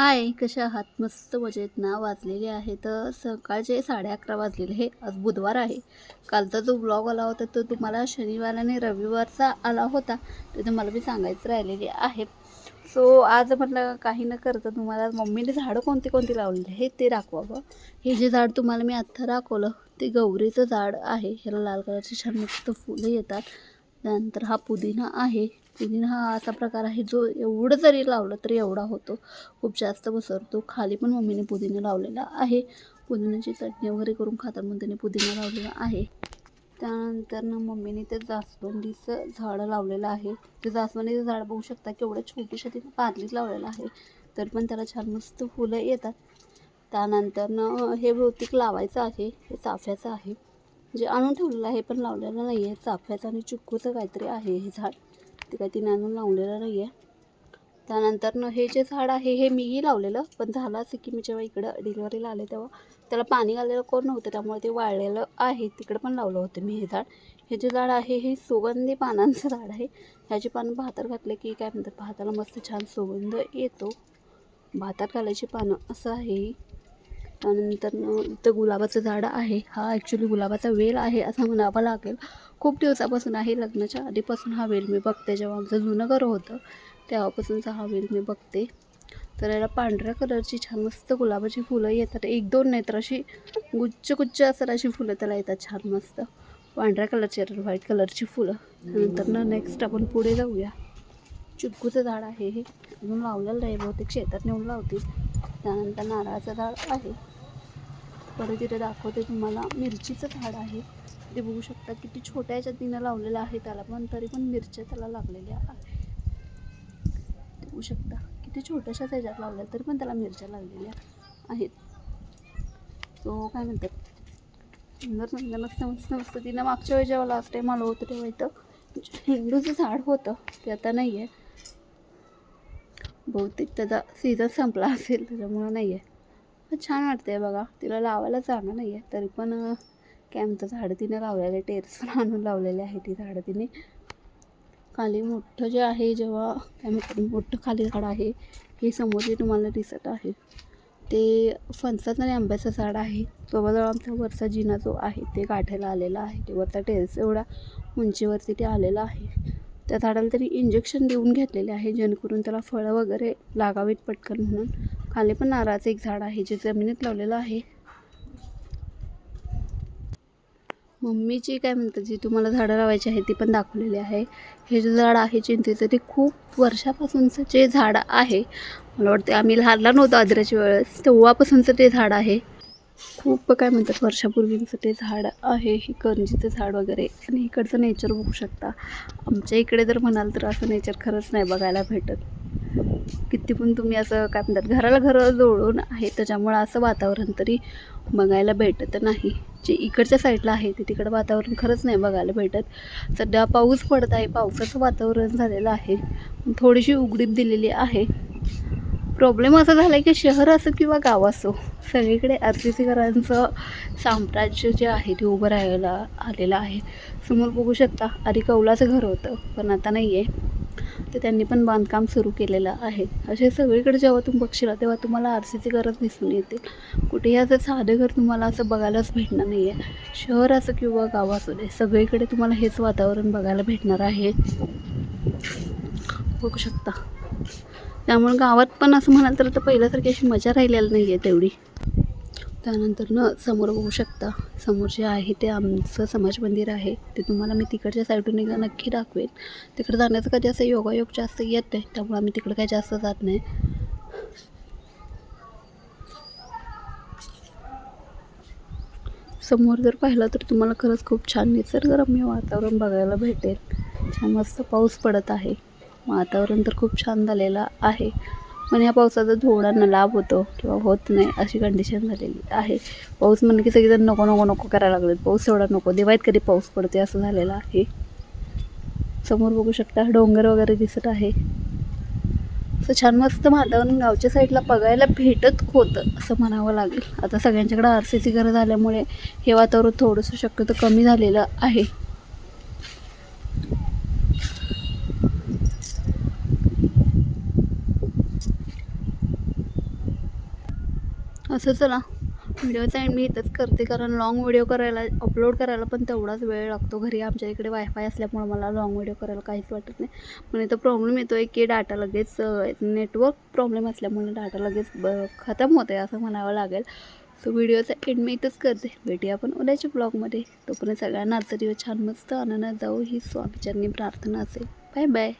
हाय कशा आहात? मस्त मजेत ना? वाजलेले आहे तर सकाळचे साडे अकरा वाजलेले हे आज बुधवार आहे. कालचा जो ब्लॉग आला होता तो तुम्हाला शनिवार आणि रविवारचा आला होता. ते तुम्हाला मी सांगायचं राहिलेले आहे. सो आज म्हटलं काही न करता तुम्हाला मम्मीने झाडं कोणती कोणती लावलेली आहे ते दाखवावं. हे जे झाड तुम्हाला मी आत्ता दाखवलं ते गौरीचं झाड आहे. ह्याला लाल कलरची छान मस्त फुलं येतात. त्यानंतर हा पुदिना आहे. पुदिना हा असा प्रकार आहे जो एवढं जरी लावलं तरी एवढा होतो. खूप जास्त पसरतो खाली पण मम्मीने पुदिना लावलेला आहे. पुदिन्याची चटणी वगैरे करून खातात म्हणून त्याने पुदिना लावलेला आहे. त्यानंतर ना मम्मीने ते जास्वंदीचं झाडं लावलेलं आहे. ते जास्वंदीचं झाड बघू शकता केवढं छोटीशा तिथे पारलीच लावलेलं आहे. तर पण त्याला छान मस्त फुलं येतात. त्यानंतर ना हे भौतिक लावायचं आहे. हे चाफ्याचं आहे. जे आणून ठेवलेलं आहे पण लावलेलं नाही आहे चाफ्याचं आणि चिक्कूचं काहीतरी आहे हे झाड. ते काही तिने आणून लावलेलं नाही आहे त्यानंतर हे जे झाड आहे हे मीही लावलेलं पण झालं असं की मी जेव्हा इकडं डिलिव्हरीला आले तेव्हा त्याला पाणी घालेलं कोण नव्हतं त्यामुळे ते वाळलेलं आहे. तिकडं पण लावलं होतं मी हे झाड. हे जे झाड आहे हे सुगंधी पानांचं झाड आहे. ह्याची पानं भातात घातले की काय म्हणतात भाताला मस्त छान सुगंध येतो. भातात घालायची पानं असं आहे त्यानंतर इथं गुलाबाचं झाड आहे. हा ॲक्च्युली गुलाबाचा वेल आहे असं म्हणावं लागेल. खूप दिवसापासून आहे लग्नाच्या आधीपासून हा वेल मी बघते. जेव्हा आमचं जुनं घर होतं तेव्हापासूनचा हा वेल मी बघते. तर याला पांढऱ्या कलरची छान मस्त गुलाबाची फुलं येतात. एक दोन नाही तर अशी गुच्छ गुच्छ असतात अशी फुलं त्याला येतात छान मस्त. पांढऱ्या कलरची येतात व्हाईट कलरची फुलं. नंतर ना नेक्स्ट आपण पुढे जाऊया. चिक्कूचं झाड आहे हे. अजून लावलेलं नाही बहुतेक शेतात नेऊन लावतील. त्यानंतर नारळाचं झाड आहे. परत इथे दाखवते तुम्हाला. मिरचीचं झाड आहे. ते बघू शकता किती छोट्या तिनं लावलेलं आहे त्याला पण तरी पण मिरच्या त्याला लागलेल्या आहे बघू शकता. किती छोट्याशाच ह्याच्यात लावल्या तरी पण त्याला मिरच्या लागलेल्या आहेत. सो काय म्हणतात? सुंदर सुंदर मस्त मस्त मस्त. तिनं मागच्या वेळी जेव्हा लास्ट टाईम आलो होतं तेव्हा इथं झेंडूचं झाड होतं. ते आता नाही आहे बहुतेक त्याचा सीझन संपला असेल त्याच्यामुळं नाही आहे पण छान वाटते बघा. तिला लावायला जागा नाही आहे तरी पण अं, काय झाडं तिने लावलेले टेरेस आणून लावलेले आहे ती झाडं तिने. खाली मोठं जे आहे जेव्हा काय म्हणतात मोठं खाली झाड आहे हे समोर जे तुम्हाला दिसत आहे ते फणसाचं आणि आंब्याचं झाड आहे. जवळजवळ आमचा वरचा जिना जो आहे ते गाठायला आलेला आहे. ते वरचा टेरेस एवढा उंचीवरती ते आलेला आहे. त्या झाडाला तरी इंजेक्शन देऊन घेतलेले आहे जेणेकरून त्याला फळं वगैरे लागावीत पटकन म्हणून. खाली पण नारळाचं एक झाड आहे जे जमिनीत लावलेलं आहे. मम्मीची काय म्हणतात जी तुम्हाला झाडं लावायची आहे ती पण दाखवलेली आहे. हे जे झाड आहे चिंतेचं ते खूप वर्षापासूनचं जे झाड आहे मला वाटते आम्ही लहान लहान होतो आदराच्या वेळेस तेव्हापासूनचं ते झाड आहे. खूप काय म्हणतात वर्षापूर्वीचं ते झाड आहे हे करंजीचं झाड वगैरे आणि इकडचं नेचर बघू शकता. आमच्या इकडे जर म्हणाल तर असं नेचर खरंच नाही बघायला भेटत. किती पण तुम्ही असं काय म्हणतात घराला घरं जोडून आहे त्याच्यामुळं असं वातावरण तरी बघायला भेटत नाही. जे इकडच्या साईडला आहे ते तिकडं वातावरण खरंच नाही बघायला भेटत. सध्या पाऊस पडत आहे पावसाचं वातावरण झालेलं आहे. थोडीशी उघडीप दिलेली आहे. प्रॉब्लेम असा झाला आहे की शहर असो किंवा गाव असो सगळीकडे आर सी सी घरांचं साम्राज्य जे आहे ते उभं राहायला आलेलं आहे. समोर बघू शकता आधी कौलाचं घर होतं पण आता नाही आहे तर त्यांनी पण बांधकाम सुरू केलेलं आहे. असे सगळीकडे जेव्हा तुम्ही बघशील तेव्हा तुम्हाला आर सी सी घरच दिसून येतील कुठेही असं साधं घर तुम्हाला असं बघायलाच भेटणार नाही आहे शहर असं किंवा गाव असू दे सगळीकडे तुम्हाला हेच वातावरण बघायला भेटणार आहे. बघू शकता. त्यामुळे गावात पण असं म्हणाल तर आता पहिल्यासारखी अशी मजा राहिलेली नाही आहे तेवढी. त्यानंतर न समोर बघू शकता समोर जे आहे ते आमचं समाज मंदिर आहे. ते तुम्हाला मी तिकडच्या साईडून एकदा नक्की दाखवेन. तिकडे जाण्याचं कधी असं योगायोग जास्त येत नाही त्यामुळे आम्ही तिकडे काही जास्त जात नाही. समोर जर पाहिलं तर तुम्हाला खरंच खूप छान निसर्गरम्य वातावरण बघायला भेटेल. छान मस्त पाऊस पडत आहे. वातावरण तर खूप छान झालेलं आहे. पण ह्या पावसाचा थोडा लाभ होतो किंवा होत नाही अशी कंडिशन झालेली आहे. पाऊस म्हणलं की सगळेजण नको नको नको करायला लागले पाऊस एवढा नको. दिवाळीत कधी पाऊस पडते असं झालेलं आहे. समोर बघू शकता डोंगर वगैरे दिसत आहे. असं छान मस्त वातावरण गावच्या साईडला बघायला भेटत होतं असं म्हणावं लागेल. आता सगळ्यांच्याकडे आर सी सी घरं झाल्यामुळे हे वातावरण थोडंसं शक्यतो कमी झालेलं आहे. असं चला व्हिडिओचा एंड मी इथंच करते कारण लॉंग व्हिडिओ करायला अपलोड करायला पण तेवढाच वेळ लागतो. घरी आमच्या इकडे वायफाय असल्यामुळे मला लॉंग व्हिडिओ करायला काहीच वाटत नाही. पण इथं प्रॉब्लेम येतो आहे की डाटा लगेच नेटवर्क प्रॉब्लेम असल्यामुळे डाटा लगेच ब खतम आहे असं म्हणावं लागेल. सो व्हिडिओचा एंड मी इथंच करते. भेटूया आपण उद्याच्या ब्लॉगमध्ये तोपर्यंत सगळ्यांना आजचा दिवस छान मस्त आनंदात जाऊ. ही स्वामीचरणी प्रार्थना असेल. Bye bye